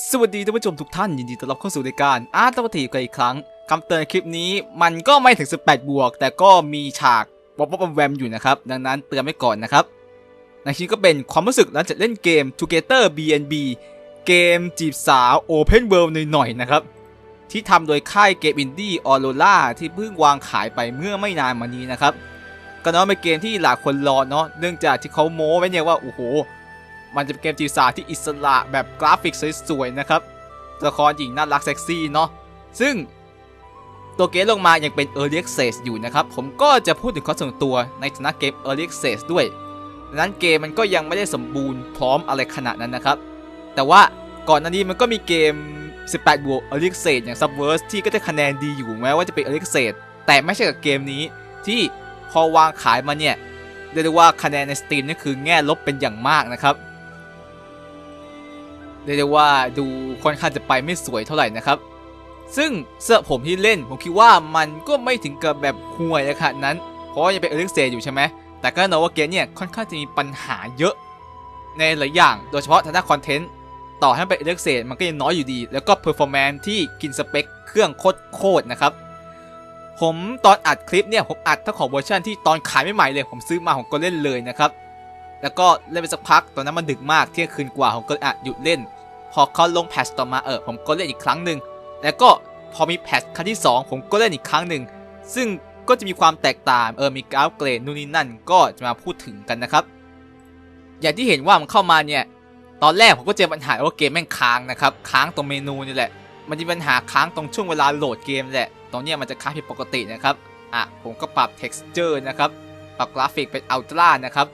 สวัสดีท่านผู้ชมทุกท่านยินดีต้อนรับเข้าสู่รายการอาร์ตวัตถีกันอีกครั้งคำเตือนคลิปนี้มันก็ไม่ถึง 18 บวก แต่ก็มีฉากบ๊อบบ๊อบแวมอยู่นะครับ ดังนั้นเตือนไว้ก่อนนะครับในชิ้นก็เป็นความรู้สึกหลังจากเล่นเกม Together BNB เกมจีบสาว Open World หน่อยๆนะครับ ที่ทำโดยค่ายเกมอินดี้ออโรล่าที่เพิ่งวางขายไปเมื่อไม่นานมานี้นะครับก็เนาะเป็นเกมที่หลายคนรอเนาะเนื่องจากที่เขาโม้ไว้เนี่ยว่าโอ้โห มันจะเป็นเกมจีบสาที่อิสระแบบกราฟิกสวยๆนะครับตัวละครหญิงน่ารักเซ็กซี่เนาะซึ่งตัวเกมลงมายังเป็น Early Access อยู่นะครับ ผมก็จะพูดถึงข้อส่วนตัวในฐานะเกม Early Access ด้วยดังนั้นเกมมันก็ยังไม่ได้สมบูรณ์พร้อมอะไรขนาดนั้นนะครับ แต่ว่าก่อนหน้านี้มันก็มีเกม 18 บวก Early Access อย่าง Subverse ที่ก็ได้คะแนนดีอยู่แม้ว่าจะเป็น Early Access แต่ไม่ใช่กับเกมนี้ที่พอวางขายมาเนี่ยเรียกได้ว่าคะแนนใน Steam นี่คือแง่ลบเป็นอย่างมากนะครับ เรียกได้ว่าดูค่อนข้างจะไปไม่สวยเท่าไหร่นะครับ ซึ่งเสื้อผมที่เล่นผมคิดว่ามันก็ไม่ถึงกับแบบห่วยขนาดนั้น เพราะยังเป็นเอลิกเซอยู่ใช่ไหมแต่ก็นว่าเกมเนี่ยค่อนข้างจะมีปัญหาเยอะ ในหลายอย่างโดยเฉพาะทางด้านคอนเทนต์ต่อให้มันเป็นเอลิกเซมันก็ยังน้อยอยู่ดี แล้วก็เพอร์ฟอร์แมนซ์ที่กินสเปคเครื่องโคตรๆนะครับ ผมตอนอัดคลิปเนี่ยผมอัดทั้งของเวอร์ชันที่ตอนขายไม่ใหม่เลย ผมซื้อมาผมก็เล่นเลยนะครับ แล้วก็เล่นไปสักพัก ตอนนั้นมันดึกมากเที่ยงคืนกว่าผมก็อะหยุดเล่น พอเขาลงแพทชต่อมาเออผมก็เล่นอีกครั้งหนึ่งแล้วก็พอมีแพทชครั้งที่ 2 ผมก็เล่นอีกครั้งหนึ่งซึ่งก็จะมีความแตกต่างเออมีกราฟเกรดนู่นนี่นั่นก็จะมาพูดถึงกันนะครับ อย่างที่เห็นว่ามันเข้ามาเนี่ยตอนแรกผมก็เจอปัญหาว่าเกมแม่งค้างนะครับค้างตรงเมนูนี่แหละ มันจะมีปัญหาค้างตรงช่วงเวลาโหลดเกมแหละตรงเนี้ยมันจะค้างผิดปกตินะครับอะผมก็ปรับ texture นะครับปรับกราฟิกเป็น ultra นะครับ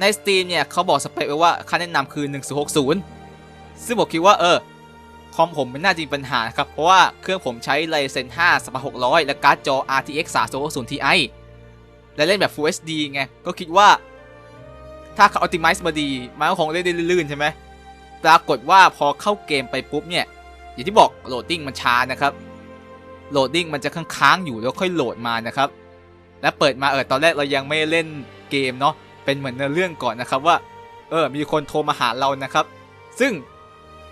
ใน Steam เนี่ยเขาบอกสเปคไว้ว่าค่าแนะนำคือ 1060 ซึ่งผมคิดว่าเออคอมผมไม่น่าจะมีปัญหาครับ เพราะว่าเครื่องผมใช้ Ryzen 5 3600 และการ์ดจอ RTX 3060 Ti และเล่นแบบ Full HD ไง ก็คิดว่า ถ้าเขา optimize มาดี มันก็คงเล่นได้ลื่นๆใช่ไหมปรากฏว่าพอเข้าเกมไปปุ๊บเนี่ย อย่างที่บอกโหลดดิ้งมันช้านะครับโหลดดิ้งมันจะค้างๆอยู่แล้วค่อยโหลดมานะครับ และเปิดมาเออตอนแรกเรายังไม่เล่นเกมเนาะ เป็นเหมือนเนื้อเรื่องก่อนนะครับว่า เออ มีคนโทรมาหาเรานะครับ ซึ่ง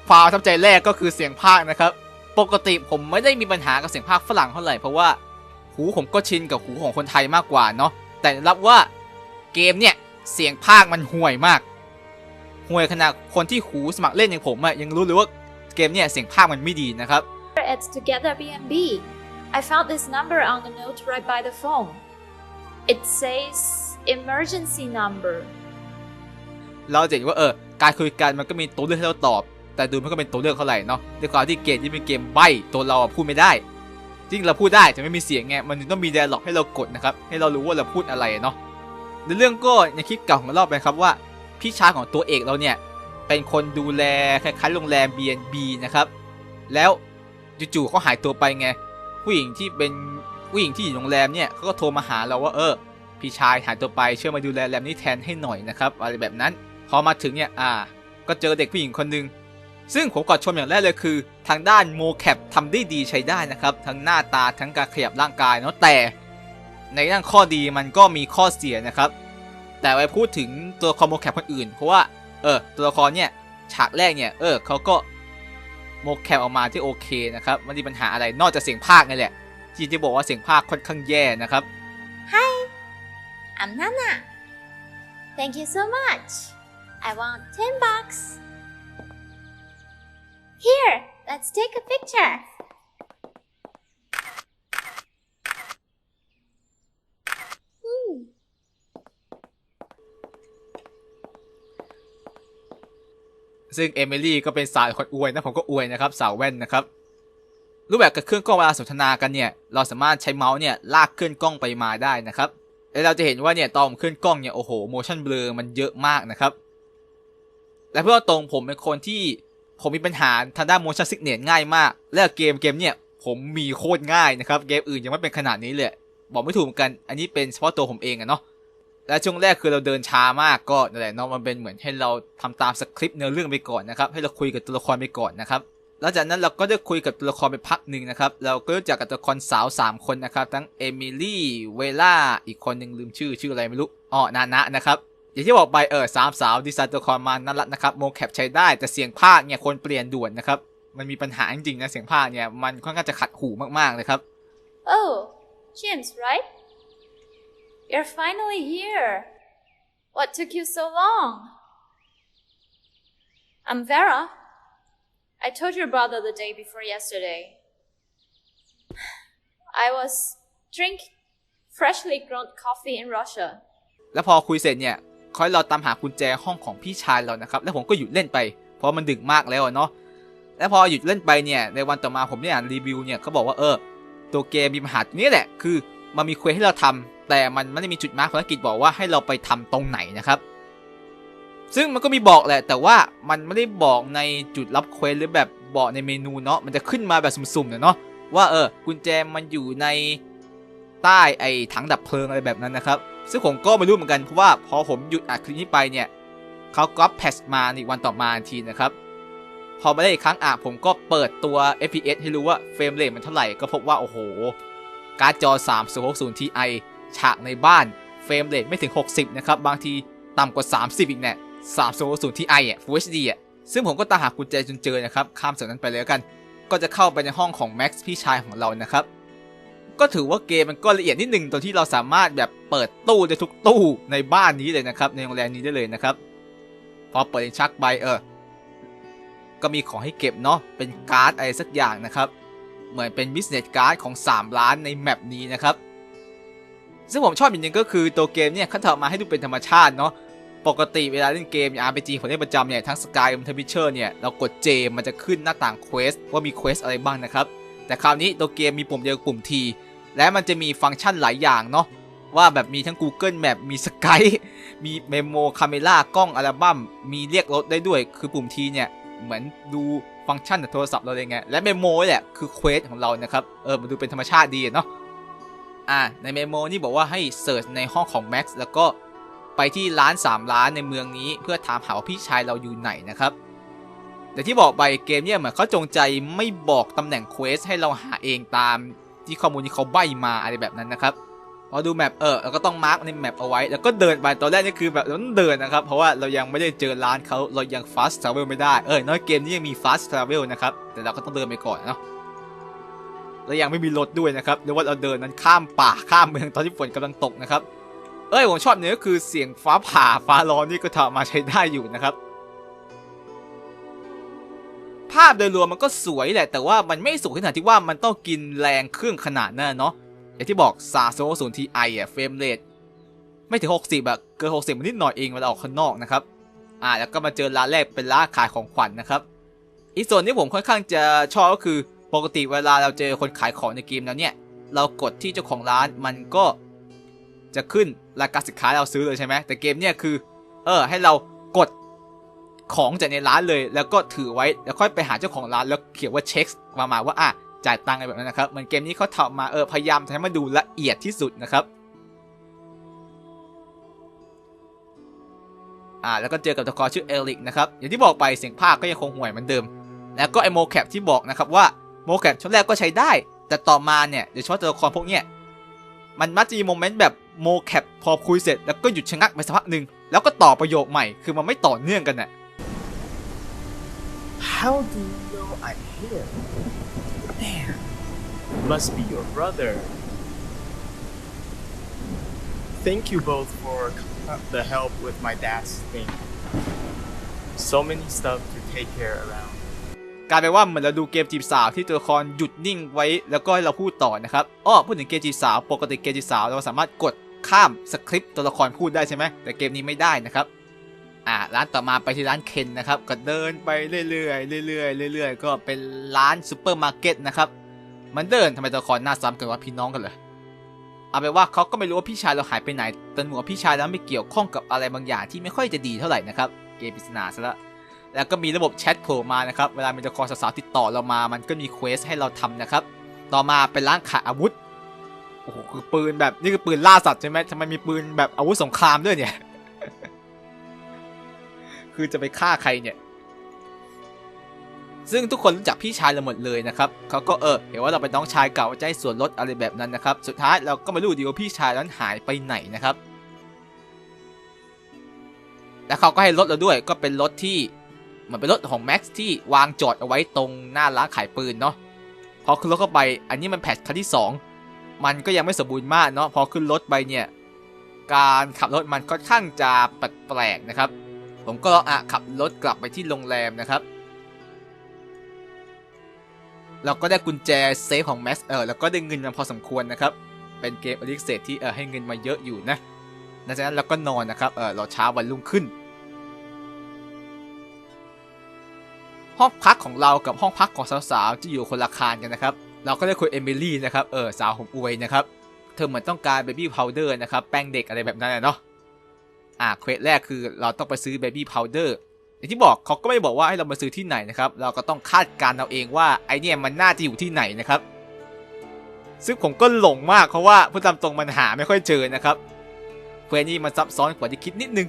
ความทับใจแรกก็คือเสียงภาคนะครับ ปกติผมไม่ได้มีปัญหากับเสียงภาคฝรั่งเท่าไหร่เพราะว่าหูผมก็ชินกับหูของคนไทยมากกว่าเนาะแต่รับว่าเกมเนี่ยเสียงภาคมันห่วยมากห่วยขนาดคนที่หูสมัครเล่นอย่างผมอะยังรู้เลยว่าเกมเนี่ยเสียงภาคมันไม่ดีนะครับ It's Together BNB. I found this number on the note right by the phone. It says emergency number. เราจะเห็นว่าเออการคุยกันมันก็มีตัวเลือกให้เราตอบ แต่ดูมันก็เป็นตัวเลือกเท่าไหร่เนาะด้วยความที่เกมที่เป็นเกมใบ้ตัวเราพูดไม่ได้ จริงเราพูดได้แต่ไม่มีเสียงไงมันต้องมี d ด a l ล็อกให้เรากดนะครับให้เรารู้ว่าเราพูดอะไรเนาะในเรื่องก็ในคลิปเก่าของเราไปครับว่า พี่ชายของตัวเอกเราเนี่ยเป็นคนดูแลคล้ายๆโรงแรม B&B นะครับแล้วจู่ๆเขาหายตัวไปไงผู้หญิงที่เป็นผู้หญิงที่อยู่โรงแรมเนี่ยเขาก็โทรมาหาเราว่าเออ พี่ชายหายตัวไปช่วยมาดูแลแรมนี้แทนให้หน่อยนะครับอะไรแบบนั้น พอมาถึงเนี่ยอ่า ก็เจอเด็กผู้หญิงคนหนึ่งซึ่งผมกอดชมอย่างแรกเลยคือ ทางด้านโมแคปทำได้ดีใช้ได้นะครับ ทั้งหน้าตาทั้งการขยับร่างกายเนาะแต่ในด้านข้อดีมันก็มีข้อเสียนะครับ แต่ไว้พูดถึงตัวละครโมแคปคนอื่น เพราะว่าเออตัวละครเนี่ยฉากแรกเนี่ยเออเขาก็โมแคปออกมาที่โอเคนะครับไม่มีปัญหาอะไรนอกจากเสียงภาคนี่แหละที่จะบอกว่าเสียงภาคค่อนข้างแย่นะครับ I'm Nana. Thank you so much. I want 10 bucks. Here, let's take a picture. Hmm. ซึ่งเอมิลี่ก็เป็นสาวคนอวยนะผมก็อวยนะครับสาวแว่นนะครับรูปแบบกับเครื่องกล้องเวลาสนทนากันเนี่ย เราสามารถใช้เมาส์เนี่ยลากเคลื่อนกล้องไปมาได้นะครับ แล้วเราจะเห็นว่าเนี่ยตอนผมเคลื่อนกล้องเนี่ยโอ้โห motion blur มันเยอะมากนะครับ และเพื่อตรงผมเป็นคนที่ผมมีปัญหาทางด้าน motion sickness ง่ายมาก และเกมเกมเนี่ยผมมีโคตรง่ายนะครับ เกมอื่นยังไม่เป็นขนาดนี้เลยบอกไม่ถูกเหมือนกัน อันนี้เป็นเฉพาะตัวผมเองอะเนาะและช่วงแรกคือเราเดินช้ามากก็นั่นแหละเนาะมันเป็นเหมือนให้เราทำตามสคริปต์เนื้อเรื่องไปก่อนนะครับ ให้เราคุยกับตัวละครไปก่อนนะครับ ลังจากนั้นเราก็ได้คุยกับตัวละครไปพักหนึ่งนะครับ เราก็รู้จักกับตัวละครสาว3คนนะครับ ทั้งเอมิลี่ เวล่า อีกคนหนึ่งลืมชื่อชื่ออะไรไม่รู้ อ๋อ นานะนะครับ อย่างที่บอกไปเออสามสาวดีไซน์ตัวละครมานั่นละนะครับ โมแคปใช้ได้ แต่เสียงภาคเนี่ยคนเปลี่ยนด่วนนะครับ มันมีปัญหาจริงๆนะเสียงภาคเนี่ยมันค่อนข้างจะขัดหูมากๆเลยครับ Oh, James, right? You're finally here. What took you so long? I'm Vera. I told your brother the day before yesterday. I was drink freshly ground coffee in Russia. แล้วพอคุยเสร็จเนี่ยคอยเราตามหากุญแจห้องของพี่ชายเรานะครับ แล้วผมก็หยุดเล่นไป เพราะมันดึกมากแล้วเนาะ แล้วพอหยุดเล่นไปเนี่ย ในวันต่อมาผมได้อ่านรีวิวเนี่ยเขาบอกว่าเออ ตัวเกมมีปัญหาตรงนี้แหละ คือมันมีเควสให้เราทำแต่มันไม่ได้มีจุดมาร์กภารกิจบอกว่าให้เราไปทำตรงไหนนะครับ ซึ่งมันก็มีบอกแหละ แต่ว่ามันไม่ได้บอกในจุดรับเควสหรือแบบบอกในเมนูเนาะมันจะขึ้นมาแบบสุ่มๆเนาะว่าเออกุญแจมันอยู่ในใต้ไอ้ถังดับเพลิงอะไรแบบนั้นนะครับ ซึ่งผมก็ไม่รู้เหมือนกันเพราะว่าพอผมหยุดอัดคลิปนี้ไปเนี่ยเขาก๊อปแพทมาในวันต่อมาทีนะครับ พอมาได้อีกครั้งอะผมก็เปิดตัว FPS ให้รู้ว่าเฟรมเรทมันเท่าไหร่ก็พบว่าโอ้โห การ์ดจอ 3060 Ti ฉากในบ้านเฟรมเรทไม่ถึง 60 นะครับ บางทีต่ำกว่า 30 อีกเนี่ ย3060 Ti อะ Full HD อะ ซึ่งผมก็ตามหากุญแจจนเจอนะครับ ข้ามส่วนนั้นไปเลยกัน ก็จะเข้าไปในห้องของ Max พี่ชายของเรานะครับ ก็ถือว่าเกมมันก็ละเอียดนิดหนึ่งตรงที่เราสามารถแบบเปิดตู้ได้ทุกตู้ในบ้านนี้เลยนะครับ ในโรงแรมนี้ได้เลยนะครับ พอเปิดชักไปเออ ก็มีของให้เก็บเนาะ เป็นการ์ดอะไรสักอย่างนะครับ เหมือนเป็นบิสเนสการ์ดของ 3 ล้านในแมปนี้นะครับซึ่งผมชอบอย่างนึงก็คือตัวเกมเนี่ยเขาทำมาให้ดูเป็นธรรมชาติเนาะ ปกติเวลาเล่นเกมอย่าง RPG ผมเล่นประจำเนี่ย ทั้ง Skyrim ทั้ง Witcher เนี่ย เรากด J มันจะขึ้นหน้าต่างเควสว่ามีเควสอะไรบ้างนะครับ แต่คราวนี้ตัวเกมมีปุ่มเดียวกับปุ่ม T และมันจะมีฟังก์ชันหลายอย่างเนาะว่าแบบมีทั้ง Google Map มี Skype มี Memo Camera กล้องอัลบั้มมีเรียกรถได้ด้วย คือปุ่ม T เนี่ย เหมือนดูฟังก์ชันในโทรศัพท์เราเลยไง และเมโมนี่แหละคือเควสของเรานะครับ เออ มันดูเป็นธรรมชาติดีเนาะ อ่า ในเมโมนี่บอกว่าให้เสิร์ชในห้องของ Max แล้วก็ ไปที่ร้าน3ร้านในเมืองนี้ เพื่อถามหาว่าพี่ชายเราอยู่ไหนนะครับแต่ที่บอกไปเกมเนี่ยเหมือนเขาจงใจไม่บอกตำแหน่งเควสให้เราหาเองตามที่ข้อมูลที่เขาใบมาอะไรแบบนั้นนะครับพอดูแมปเออเราก็ต้องมาร์กในแมปเอาไว้ แล้วก็เดินไปตอนแรกนี่คือแบบเราต้องเดินนะครับ เพราะว่าเรายังไม่ได้เจอร้านเขาเรายัง fast travel ไม่ได้เออน้อยเกมนี้ยังมี fast travel นะครับแต่เราก็ต้องเดินไปก่อนเนาะแล้วยังไม่มีรถด้วยนะครับเรียกว่าเราเดินนั้นข้ามป่าข้ามเมืองตอนที่ฝนกำลังตกนะครับ เอ้ยผมชอบเนี่ยก็คือเสียงฟ้าผ่าฟ้าร้อนนี่ก็ทำมาใช้ได้อยู่นะครับ ภาพโดยรวมมันก็สวยแหละแต่ว่ามันไม่สวยขนาดที่ว่ามันต้องกินแรงเครื่องขนาดนั้นเนาะอย่างที่บอกซาโซศูนย์ทีไออะเฟรมเรทไม่ถึง 60แบบเกิน60มันนิดหน่อยเองเวลาออกข้างนอกนะครับอ่าแล้วก็มาเจอร้านแรกเป็นร้านขายของขวัญนะครับ อีกส่วนที่ผมค่อนข้างจะชอบก็คือปกติเวลาเราเจอคนขายของในเกมแล้วเนี่ย เรากดที่เจ้าของร้านมันก็ จะขึ้นรายกาสินค้าเราซื้อเลยใช่ไหมแต่เกมเนี่ยคือ เออ ให้เรากดของจากในร้านเลย แล้วก็ถือไว้แล้วค่อยไปหาเจ้าของร้านแล้วเขียนว่าเช็คมามาว่าอะจ่ายตังค์อะไรแบบนั้นนะครับเหมือนเกมนี้เขาทำมาเออพยายามทำให้มันดูละเอียดที่สุดนะครับอ่าแล้วก็เจอกับตัวละครชื่อเอลิกนะครับอย่างที่บอกไปเสียงภาคก็ยังคงห่วยเหมือนเดิม แล้วก็ไอโมแคปที่บอกนะครับว่าโมแคปช่วงแรกก็ใช้ได้ แต่ต่อมาเนี่ยโดยเฉพาะตัวละครพวกเนี้ยมันมักจะมีโมเมนต์แบบ โมแคปพอคุยเสร็จแล้วก็หยุดชะงักไปสักพักหนึ่งแล้วก็ต่อประโยคใหม่คือมันไม่ต่อเนื่องกันน่ะ How do you know I'm here? There. Must be your brother. Thank you both for the help with my dad's thing. So many stuff to take care around. กลายเป็นว่าเหมือนเราดูเกมจีบสาวที่ตัวละครหยุดนิ่งไว้แล้วก็ให้เราพูดต่อนะครับ อ้อพูดถึงเกมจีบสาว ปกติเกมจีบสาวเราสามารถกด ข้ามสคริปต์ตัวละครพูดได้ใช่ไหมแต่เกมนี้ไม่ได้นะครับอ่าร้านต่อมาไปที่ร้านเคนนะครับก็เดินไปเรื่อยๆเรื่อยๆเรื่อยๆก็เป็นร้านซูเปอร์มาร์เก็ตนะครับมันเดินทำไมตัวละครหน้าซ้ำกันว่าพี่น้องกันเลยเอาไปว่าเขาก็ไม่รู้ว่าพี่ชายเราหายไปไหนแต่เหมือนว่าพี่ชายเราไม่เกี่ยวข้องกับอะไรบางอย่างที่ไม่ค่อยจะดีเท่าไหร่นะครับเกมปริศนาซะละแล้วก็มีระบบแชทโผล่มานะครับเวลามีตัวละครสาวๆติดต่อเรามา มันก็มีเควสให้เราทำนะครับต่อมาเป็นร้านขายอาวุธ โอ้โหคือปืนแบบนี่คือปืนล่าสัตว์ใช่ไหมทำไมมีปืนแบบอาวุธสงครามด้วยเนี่ย คือจะไปฆ่าใครเนี่ย ซึ่งทุกคนรู้จักพี่ชายเราหมดเลยนะครับเขาก็เออเห็นว่าเราเป็นน้องชายเก่าให้ส่วนลดอะไรแบบนั้นนะครับ สุดท้ายเราก็ไม่รู้ดีว่าพี่ชายนั้นหายไปไหนนะครับแล้วเขาก็ให้รถเราด้วยก็เป็นรถที่เหมือนเป็นรถของแม็กซ์ที่วางจอดเอาไว้ตรงหน้าร้านขายปืนเนาะพอขึ้นรถเข้าไป อันนี้มันแพทครั้งที่ 2 มันก็ยังไม่สมบูรณ์มากเนาะพอขึ้นรถไปเนี่ยการขับรถมันค่อนข้างจะแปลกๆนะครับ ผมก็อะขับรถกลับไปที่โรงแรมนะครับ เราก็ได้กุญแจเซฟของแม็กซ์เออแล้วก็ได้เงินมาพอสมควรนะครับ เป็นเกมอลิกเซตที่เออให้เงินมาเยอะอยู่นะหลังจากนั้นเราก็นอนนะครับเออเราเช้าวันรุ่งขึ้น ห้องพักของเรากับห้องพักของสาวๆที่อยู่คนละคานกันนะครับ เราก็ได้คุยเอมิลี่นะครับเออสาวผมอวยนะครับเธอเหมือนต้องการเบบี้พาวเดอร์นะครับแป้งเด็กอะไรแบบนั้นเนาะอ่าเควสแรกคือเราต้องไปซื้อเบบี้พาวเดอร์อย่างที่บอกเขาก็ไม่บอกว่าให้เรามาซื้อที่ไหนนะครับ เราก็ต้องคาดการณ์เอาเองว่าไอเนี่ยมันน่าจะอยู่ที่ไหนนะครับ ซึ่งผมก็หลงมากเพราะว่าพูดตามตรงมันหาไม่ค่อยเจอนะครับเควสนี้มันซับซ้อนกว่าที่คิดนิดนึง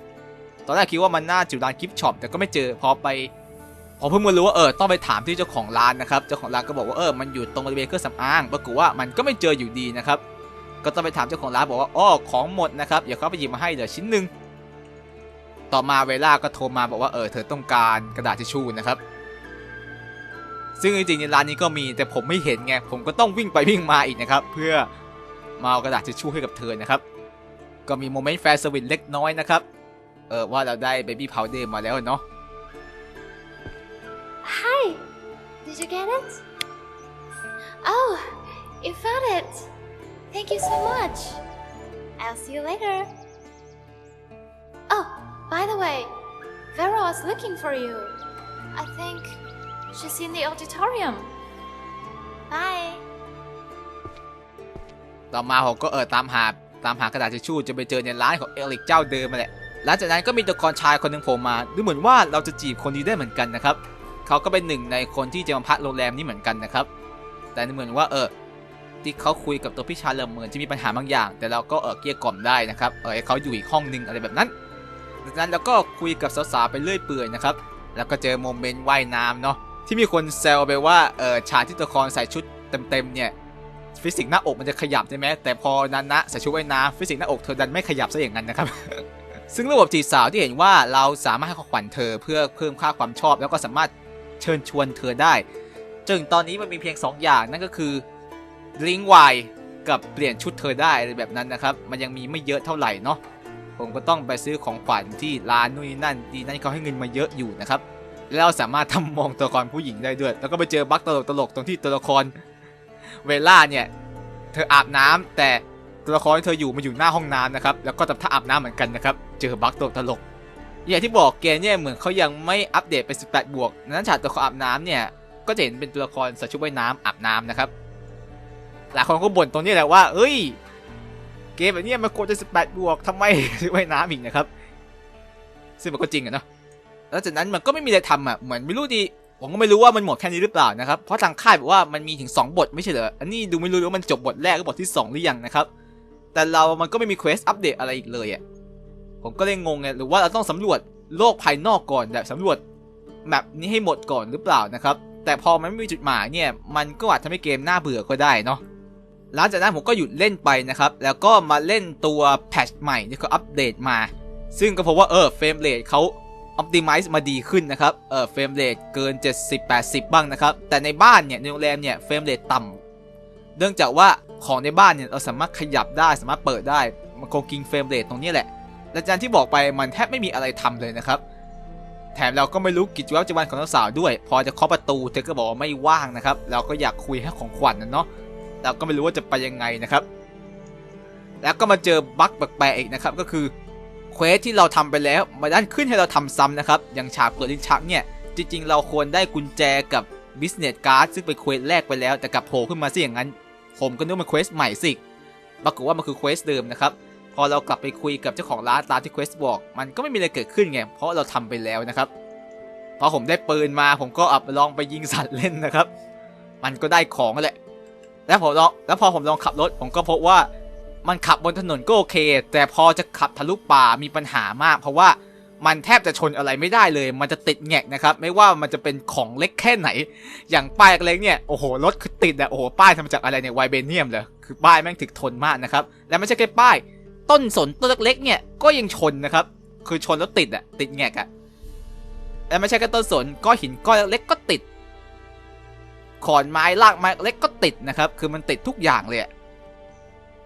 ตอนแรกคิดว่ามันน่าจะอยู่ร้านกิฟช็อปแต่ก็ไม่เจอพอไป พอเพิ่งมารู้ว่าเออต้องไปถามที่เจ้าของร้านนะครับเจ้าของร้านก็บอกว่าเออมันอยู่ตรงบริเวณเครื่องสำอางปรากฏว่ามันก็ไม่เจออยู่ดีนะครับก็ต้องไปถามเจ้าของร้านบอกว่าอ้อของหมดนะครับเดี๋ยวเขาไปหยิบมาให้เหลือชิ้นหนึ่งต่อมาเวลาก็โทรมาบอกว่าเออเธอต้องการกระดาษทิชชู่นะครับ ซึ่งจริงๆในร้านนี้ก็มีแต่ผมไม่เห็นไงผมก็ต้องวิ่งไปวิ่งมาอีกนะครับเพื่อมาเอากระดาษทิชชู่ให้กับเธอนะครับก็มีโมเมนต์แฟร์สวิตเล็กน้อยนะครับเออว่าเราได้เบบี้พาวเดอร์มาแล้วเนาะ Did you get it? Oh, you found it! Thank you so much! I'll see you later! Oh, by the way, Vera was looking for you. I think she's in the auditorium. Bye! ต่อมาผมก็เออตามหาตามหากระดาษทิชชู่จะไปเจอในร้านของเอลิกเจ้าเดิมมาแหละหลังจากนั้นก็มีตัวละครชายคนหนึ่งโผล่มาดูเหมือนว่าเราจะจีบคนนี้ได้เหมือนกันนะครับ เขาก็เป็นหนึ่งในคนที่จะมาพักโรงแรมนี้เหมือนกันนะครับ แต่เหมือนว่าเออที่เขาคุยกับตัวพี่ชายเราเหมือนจะมีปัญหาบางอย่าง แต่เราก็เออเกลี้ยกล่อมได้นะครับเออเขาอยู่อีกห้องหนึงอะไรแบบนั้นหลังจากนั้นเราก็คุยกับสาวๆไปเรื่อยเปื่อยนะครับแล้วก็เจอโมเมนต์ว่ายน้ำเนาะที่มีคนแซวไปว่าเออฉากที่ตัวละครใส่ชุดเต็มๆเนี่ยฟิสิกส์หน้าอกมันจะขยับใช่ไหมแต่พอนันนะใส่ชุดว่ายน้ำฟิสิกส์หน้าอกเธอดันไม่ขยับซะอย่างนั้นนะครับ ซึ่งระบบจีบสาวที่เห็นว่าเราสามารถให้ของขวัญเธอเพื่อเพิ่มค่าความชอบ แล้วก็สามารถ เชิญชวนเธอได้จนตอนนี้มันมีเพียง 2 อย่างนั่นก็คือลิงก์วายกับเปลี่ยนชุดเธอได้อะไรแบบนั้นนะครับ มันยังมีไม่เยอะเท่าไหร่เนาะผมก็ต้องไปซื้อของขวัญที่ร้านนู่นนี่นั่นดีนั่นเขาให้เงินมาเยอะอยู่นะครับแล้วเราสามารถทำมองตัวละครผู้หญิงได้ด้วย แล้วก็ไปเจอบั๊กตลกๆตรงที่ตัวละครเวล่าเนี่ยเธออาบน้ำแต่ตัวละครที่เธออยู่มาอยู่หน้าห้องน้ำนะครับ แล้วก็ทำท่าอาบน้ำเหมือนกันนะครับ เจอบั๊กตัวตลก อย่างที่บอกเกมเนี่ยเหมือนเขายังไม่อัปเดตไป 18 บวกนั้นฉากตัวละครอาบน้ำเนี่ย ก็จะเห็นเป็นตัวละครใส่ชุดว่ายน้ำอาบน้ำนะครับ หลายคนก็บ่นตรงนี้แหละว่า เอ้ย เกมแบบนี้มันควรจะ 18 บวกทำไมชุดว่ายน้ำอีกนะครับ ซึ่งมันก็จริงอะเนาะแล้วจากนั้นมันก็ไม่มีอะไรทำอะ เหมือนไม่รู้ดี ผมก็ไม่รู้ว่ามันหมดแค่นี้หรือเปล่านะครับ เพราะทางค่ายบอกว่ามันมีถึง 2 บทไม่ใช่เหรอ อันนี้ดูไม่รู้ว่ามันจบบทแรกหรือบทที่ 2 หรือยังนะครับ แต่เรามันก็ไม่มีเควสอัปเดตอะไรอีกเลยอะ ผมก็เลยงงไงหรือว่าเราต้องสำรวจโลกภายนอกก่อนแบบสำรวจแมปนี้ให้หมดก่อนหรือเปล่านะครับ แต่พอมันไม่มีจุดหมายเนี่ย มันก็อาจทำให้เกมน่าเบื่อก็ได้เนาะหลังจากนั้นผมก็หยุดเล่นไปนะครับ แล้วก็มาเล่นตัวแพทชใหม่ที่เขาอัปเดตมา ซึ่งก็พบว่าเออเฟรมเรทเขาอ p ติ m i z e มาดีขึ้นนะครับ เออเฟรมเรทเกิน 70-80 บ้างนะครับ แต่ในบ้านเนี่ยในโรงแรมเนี่ยเฟรมเรทต่ำเนื่องจากว่าของในบ้านเนี่ยเราสามารถขยับได้สามารถเปิดได้ มันคงกินเฟรมเรทตรงนี้แหละ และจานที่บอกไปมันแทบไม่มีอะไรทำเลยนะครับ แถมเราก็ไม่รู้กิจวัตรประจำวันของสาวๆด้วย พอจะเคาะประตูเธอก็บอกว่าไม่ว่างนะครับ เราก็อยากคุยให้ของขวัญนะเนาะเราก็ไม่รู้ว่าจะไปยังไงนะครับ แล้วก็มาเจอบั๊กแปลกๆอีกนะครับ ก็คือเควสที่เราทำไปแล้วมาด้านขึ้นให้เราทำซ้ำนะครับ อย่างฉากเปิดลิ้นชักเนี่ย จริงๆ เราควรได้กุญแจกับ business card ซึ่งเป็นเควสแรกไปแล้วแต่กลับโผล่ขึ้นมาซะอย่างนั้น ผมก็นึกว่ามันเควสใหม่สิปรากฏว่ามันคือเควสเดิมนะครับ พอเรากลับไปคุยกับเจ้าของร้านตามที่เควสบอก มันก็ไม่มีอะไรเกิดขึ้นไง เพราะเราทำไปแล้วนะครับ พอผมได้ปืนมาผมก็อับลองไปยิงสัตว์เล่นนะครับ มันก็ได้ของแหละ แล้วผมลองแล้วพอผมลองขับรถผมก็พบว่ามันขับบนถนนก็โอเค แต่พอจะขับทะลุป่ามีปัญหามาก เพราะว่ามันแทบจะชนอะไรไม่ได้เลย มันจะติดแงกนะครับ ไม่ว่ามันจะเป็นของเล็กแค่ไหน อย่างป้ายเล็กเนี่ยโอ้โหรถคือติดอะโอ้โหป้ายทำมาจากอะไรเนี่ยไวเบเนียมเลยคือป้ายแม่งถึกทนมากนะครับ และไม่ใช่แค่ป้าย ต้นสนต้นเล็กๆเนี่ยก็ยังชนนะครับ คือชนแล้วติดอะติดแงกอะและไม่ใช่แค่ต้นสนก้อนหินก้อนเล็กก็ติดขอนไม้รากไม้เล็กก็ติดนะครับ คือมันติดทุกอย่างเลย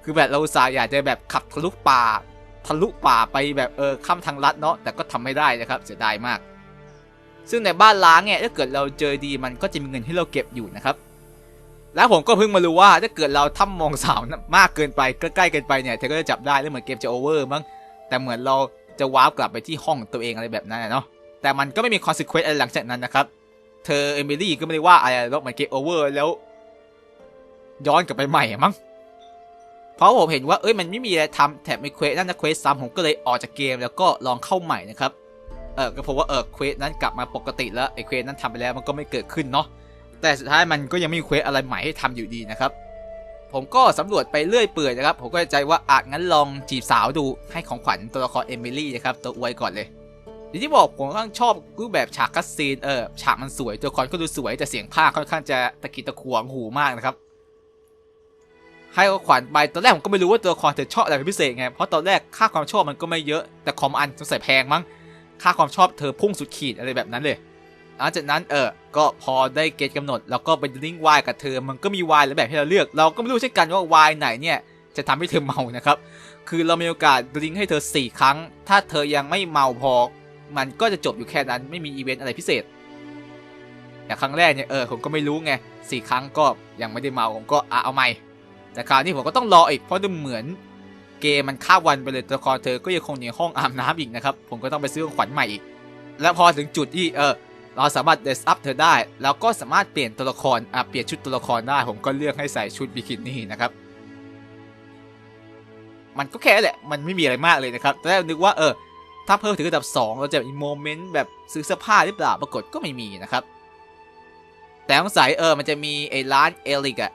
คือแบบเราอุตส่าอยากจะแบบขับทะลุป่าทะลุป่าไปแบบเออข้ามทางลัดเนาะแต่ก็ทำไม่ได้นะครับเสียดายมาก ซึ่งในบ้านล้างเนี่ยถ้าเกิดเราเจอดีมันก็จะมีเงินให้เราเก็บอยู่นะครับ แล้วผมก็เพิ่งมารู้ว่าถ้าเกิดเราทำมองสาวมากเกินไปใกล้ๆเกินไปเนี่ยเธอก็จะจับได้แล้วเหมือนเกมจะโอเวอร์มั้งแต่เหมือนเราจะวาร์ปกลับไปที่ห้องตัวเองอะไรแบบนั้นเนาะแต่มันก็ไม่มีคอนซ e เควนต์อะไรหลังจากนั้นนะครับ เธอเอมิลี่ก็ไม่ได้ว่าอะไรหรอกเหมือนเกมโอเวอร์แล้ว ย้อนกลับไปใหม่อะมั้งเพราะผมเห็นว่าเอ้ยมันไม่มีอะไรทำแถมไม่เควสนั่นนะเควสซ้ำผมก็เลยออกจากเกมแล้วก็ลองเข้าใหม่นะครับเออก็พบว่าเออเควสนั้นกลับมาปกติแล้วไอเควสนั้นทำไปแล้วมันก็ไม่เกิดขึ้นเนาะ แต่สุดท้ายมันก็ยังไม่มีเควสอะไรใหม่ให้ทำอยู่ดีนะครับ ผมก็สำรวจไปเรื่อยเปื่อยนะครับ ผมก็ใจว่าอาจงั้นลองจีบสาวดูให้ของขวัญตัวละครเอมิลี่นะครับตัวอวยก่อนเลยอย่างที่บอกผมค่อนข้างชอบรูปแบบฉากคัสซีนเออฉากมันสวยตัวละครก็ดูสวยแต่เสียงภาคค่อนข้างจะตะกิดตะขวงหูมากนะครับให้ของขวัญไปตอนแรกผมก็ไม่รู้ว่าตัวละครเธอชอบอะไรเป็นพิเศษไงเพราะตอนแรกค่าความชอบมันก็ไม่เยอะแต่คอมอันสงสัยแพงมั้งค่าความชอบเธอพุ่งสุดขีดอะไรแบบนั้นเลยหลังจากนั้นเออ ก็พอได้เกณฑ์กำหนด แล้วก็ไปลิงก์วายกับเธอ มันก็มีวายหลายแบบให้เราเลือก เราก็ไม่รู้เช่นกันว่าวายไหนเนี่ยจะทำให้เธอเมานะครับ คือเรามีโอกาสลิงก์ให้เธอ 4 ครั้ง ถ้าเธอยังไม่เมาพอ มันก็จะจบอยู่แค่นั้น ไม่มีอีเวนต์อะไรพิเศษ แต่ครั้งแรกเนี่ยเออผมก็ไม่รู้ไงสี่ครั้งก็ยังไม่ได้เมาผมก็อะเอาใหม่ แต่คราวนี้ผมก็ต้องรออีกเพราะดูเหมือนเกมมันข้ามวันไปเลยตัวละครเธอก็ยังคงอยู่ในห้องอาบน้ำอีกนะครับ ผมก็ต้องไปซื้อของขวัญใหม่อีก แล้วพอถึงจุดที่เออ เราสามารถเดสอัพเธอได้ แล้วก็สามารถเปลี่ยนตัวละครอะเปลี่ยนชุดตัวละครได้ ผมก็เลือกให้ใส่ชุดบิกินี่นะครับ มันก็แค่นั้นแหละ มันไม่มีอะไรมากเลยนะครับ แต่แรกนึกว่าเออ ถ้าเพิ่มถึงระดับ 2 เราจะมีโมเมนต์แบบซื้อเสื้อผ้าหรือเปล่า ปรากฏก็ไม่มีนะครับ แต่สงสัยเออ มันจะมีไอ้ร้านเอลิกอะ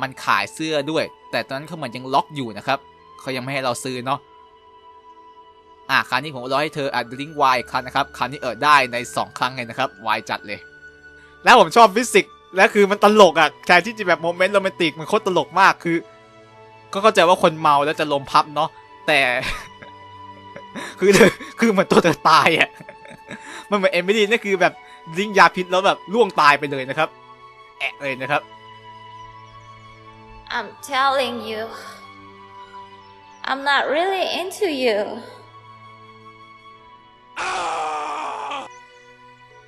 มันขายเสื้อด้วย แต่ตอนนั้นเขาเหมือนยังล็อกอยู่นะครับ เขายังไม่ให้เราซื้อเนาะ อะครั้งนี้ผมรอให้เธออัดลิงก์วายครั้งนะครับครั้งนี้เออได้ใน 2 ครั้งเลยนะครับวายจัดเลย แล้วผมชอบฟิสิกส์และคือมันตลกอะแทนที่จะแบบโมเมนต์โรแมนติกมันโคตรตลกมากคือ ก็เข้าใจว่าคนเมาแล้วจะลมพับเนาะแต่ คือคือเหมือนตัวเธอตายอะมันเหมือนเอมิลี่นี่คือแบบลิงยาพิษแล้วแบบล่วงตายไปเลยนะครับแอะเลยนะครับ I'm telling you, I'm not really into you.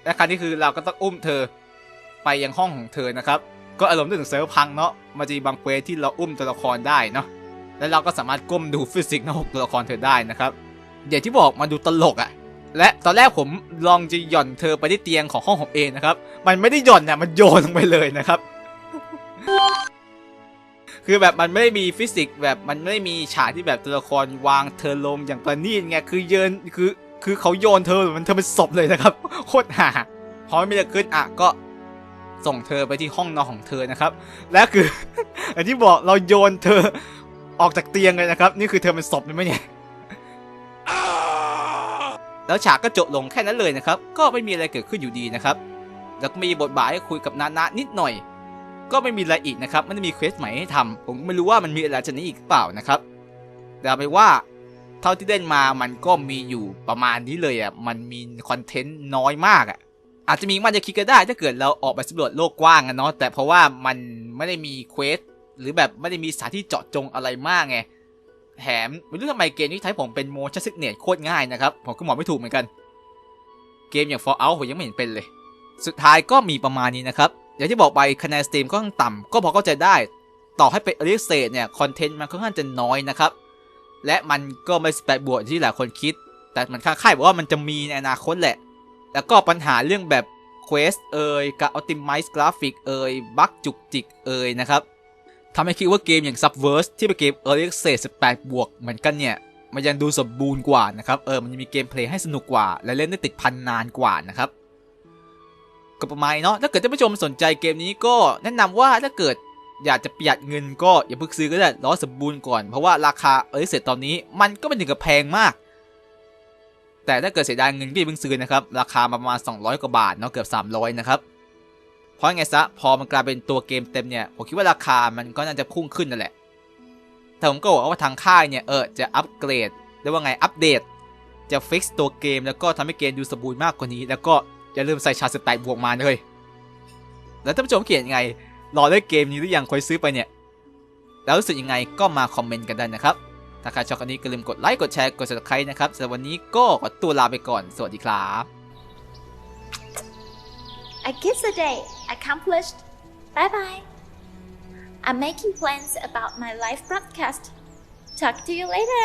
และครั้นี้คือเราก็ต้องอุ้มเธอไปยังห้องของเธอนะครับ ก็อารมณ์นึกถึงเซิร์ฟพังเนาะมันจะมีบางเควสที่เราอุ้มตัวละครได้เนาะแล้วเราก็สามารถก้มดูฟิสิกส์ในหกตัวละครเธอได้นะครับอย่างที่บอกมาดูตลกอะ่ะและตอนแรกผมลองจะหย่อนเธอไปที่เตียงของห้องผมเองนะครับ มันไม่ได้หย่อนเนี่ยมันโยนลงไปเลยนะครับ คือแบบมันไม่ได้มีฟิสิกส์แบบมันไม่ได้มีฉากที่แบบตัวละครวางเธอลงอย่างประณีตไงคือเยินคือ คือเขาโยนเธอมันเธอเป็นศพเลยนะครับโคตรห่าพอไม่มีอะไรขึ้นอะก็ส่งเธอไปที่ห้องนอนของเธอนะครับ และคืออย่างที่บอกเราโยนเธอออกจากเตียงเลยนะครับ นี่คือเธอเป็นศพเลยไหมเนี่ยแล้วฉากก็จบลงแค่นั้นเลยนะครับ ก็ไม่มีอะไรเกิดขึ้นอยู่ดีนะครับ แล้วก็มีบทบาทให้คุยกับนานะนิดหน่อย ก็ไม่มีอะไรอีกนะครับไม่ได้มีเควสใหม่ให้ทำผมไม่รู้ว่ามันมีอะไรจะนี้อีกเปล่านะครับแต่เอาไปว่า เท่าที่เล่นมามันก็มีอยู่ประมาณนี้เลยอะ มันมีคอนเทนต์น้อยมากอะ อาจจะมีมันจะคิดก็ได้ถ้าเกิดเราออกไปสำรวจโลกกว้างอะเนาะ แต่เพราะว่ามันไม่ได้มีเควสหรือแบบไม่ได้มีสถานที่เจาะจงอะไรมากไง แถมไม่รู้ทำไมเกมนี้ใช้ผมเป็นโมชั่นซิกเนตโคตรง่ายนะครับ ผมก็บอกไม่ถูกเหมือนกัน เกมอย่าง Fallout ผมยังไม่เห็นเป็นเลย สุดท้ายก็มีประมาณนี้นะครับ อย่างที่บอกไปคะแนนสตรีมก็ค่อนต่ำก็พอเข้าใจได้ ต่อให้เป็น Early Access เนี่ยคอนเทนต์มันค่อนข้างจะน้อยนะครับ และมันก็ไม่สเปกบวกที่หลายคนคิด แต่มันค่ายๆบอกว่ามันจะมีในอนาคตแหละ แล้วก็ปัญหาเรื่องแบบเควสเอ่ยการ optimize กราฟิกเอ่ยบั๊กจุกจิกเอ่ยนะครับทำให้คิดว่าเกมอย่าง Subverse ที่เป็นเกม Early Access 18 บวกเหมือนกันเนี่ย มันยังดูสมบูรณ์กว่านะครับ เออ มันยังมีเกมเพลย์ให้สนุกกว่า และเล่นได้ติดพันนานกว่านะครับ ก็ประมาณเนาะ ถ้าเกิดท่านผู้ชมสนใจเกมนี้ก็แนะนำว่าถ้าเกิด อยากจะประหยัดเงินก็อย่าเพิ่งซื้อก็ได้รอสมบูรณ์ก่อน เพราะว่าราคาเออเสร็จตอนนี้มันก็ไม่ถึงกับแพงมาก แต่ถ้าเกิดเสียดายเงินก็อย่าเพิ่งซื้อนะครับราคาประมาณ 200 กว่าบาทเนาะเกือบ 300 นะครับเพราะไงซะพอมันกลายเป็นตัวเกมเต็มเนี่ยผมคิดว่าราคามันก็น่าจะพุ่งขึ้นนั่นแหละแต่ผมก็บอกว่าทางค่ายเนี่ยเออจะอัปเกรดเรียกว่าไงอัปเดต จะฟิกซ์ตัวเกมแล้วก็ทำให้เกมดูสมบูรณ์มากกว่านี้ แล้วก็อย่าลืมใส่ชาสไตล์บวกมาเลยแล้วท่านผู้ชมเขียนยังไง รอเล่นเกมนี้หรือยังเคยซื้อไปเนี่ย แล้วรู้สึกยังไงก็มาคอมเมนต์กันได้นะครับ ถ้าใครชอบอันนี้ก็ลืมกดไลค์กดแชร์กด subscribe นะครับสำหรับวันนี้ก็ขอตัวลาไปก่อนสวัสดีครับ I guess the day accomplished. Bye bye. I'm making plans about my live broadcast. Talk to you later.